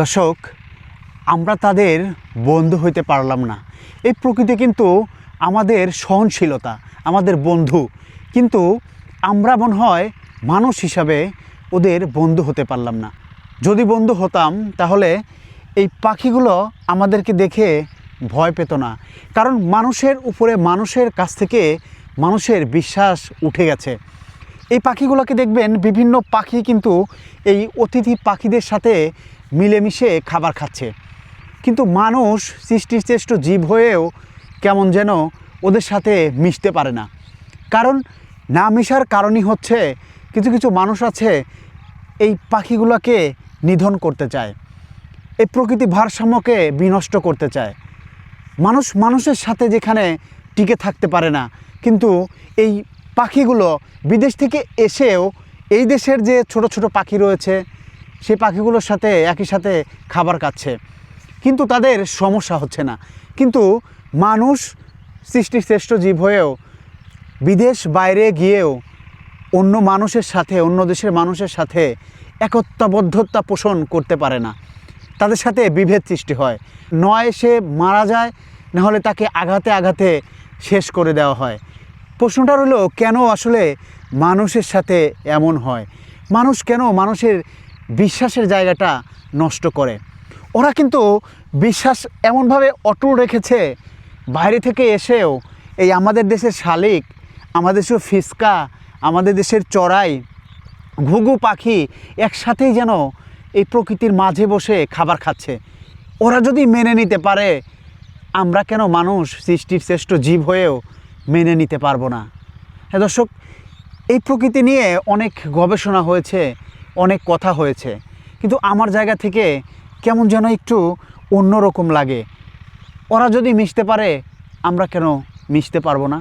দর্শক, আমরা তাদের বন্ধু হইতে পারলাম না। এই প্রকৃতি কিন্তু আমাদের সহনশীলতা, আমাদের বন্ধু। কিন্তু আমরা মনে হয় মানুষ হিসাবে ওদের বন্ধু হতে পারলাম না। যদি বন্ধু হতাম, তাহলে এই পাখিগুলো আমাদেরকে দেখে ভয় পেত না। কারণ মানুষের উপরে মানুষের কাছ থেকে মানুষের বিশ্বাস উঠে গেছে। এই পাখিগুলোকে দেখবেন বিভিন্ন পাখি কিন্তু এই অতিথি পাখিদের সাথে মিলেমিশে খাবার খাচ্ছে। কিন্তু মানুষ সৃষ্টির শ্রেষ্ঠ জীব হয়েও কেমন যেন ওদের সাথে মিশতে পারে না। কারণ না মিশার কারণই হচ্ছে কিছু কিছু মানুষ আছে এই পাখিগুলোকে নিধন করতে চায়। এই প্রকৃতি ভারসাম্যকে বিনষ্ট করতে চায়। মানুষ মানুষের সাথে যেখানে টিকে থাকতে পারে না, কিন্তু এই পাখিগুলো বিদেশ থেকে এসেও এই দেশের যে ছোট ছোট পাখি রয়েছে, সেই পাখিগুলোর সাথে, একই সাথে খাবার খাচ্ছে। কিন্তু তাদের সমস্যা হচ্ছে না। কিন্তু মানুষ সৃষ্টির শ্রেষ্ঠ জীব হয়েও বিদেশ বাইরে গিয়েও অন্য মানুষের সাথে, অন্য দেশের মানুষের সাথে একত্রাবদ্ধতা পোষণ করতে পারে না। তাদের সাথে বিভেদ সৃষ্টি হয়। নয় সে মারা যায়, নাহলে তাকে আঘাতে আঘাতে শেষ করে দেওয়া হয়। প্রশ্নটা হলো কেন আসলে মানুষের সাথে এমন হয়? মানুষ কেন মানুষের বিশ্বাসের জায়গাটা নষ্ট করে? ওরা কিন্তু বিশ্বাস এমনভাবে অটল রেখেছে, বাইরে থেকে এসেও এই আমাদের দেশের শালিক, আমাদের দেশের ফিসকা, আমাদের দেশের চড়াই, ঘুঘু পাখি একসাথেই যেন এই প্রকৃতির মাঝে বসে খাবার খাচ্ছে। ওরা যদি মেনে নিতে পারে, আমরা কেন মানুষ সৃষ্টির শ্রেষ্ঠ জীব হয়েও মেনে নিতে পারব না। হ্যাঁ দর্শক, এই প্রকৃতি নিয়ে অনেক গবেষণা হয়েছে, অনেক কথা হয়েছে। কিন্তু আমার জায়গা থেকে কেমন যেন একটু অন্যরকম লাগে। ওরা যদি মিশতে পারে, আমরা কেন মিশতে পারব না?